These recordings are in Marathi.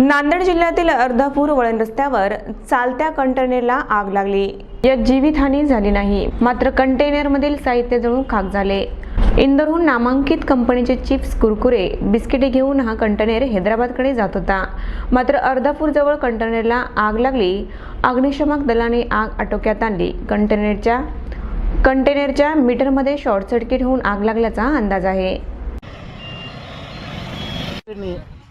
नांदेड जिल्ह्यातील अर्धापूर वळण रस्त्यावर चालत्या कंटेनरला आग लागली. यात जीवितहानी झाली नाही मात्र कंटेनरमधील साहित्य जळून खाक झाले. इंदोरहून नामांकित कंपनीचे चिप्स कुरकुरे बिस्किटे घेऊन हा कंटेनर हैदराबादकडे जात होता. मात्र अर्धापूरजवळ कंटेनरला आग लागली. अग्निशमक दलाने आग आटोक्यात आणली. कंटेनरच्या कंटेनरच्या मीटरमध्ये शॉर्ट सर्किट होऊन आग लागल्याचा अंदाज आहे.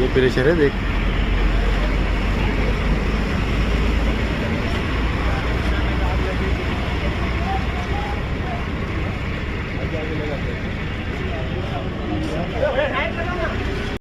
ये प्रेशर है देख।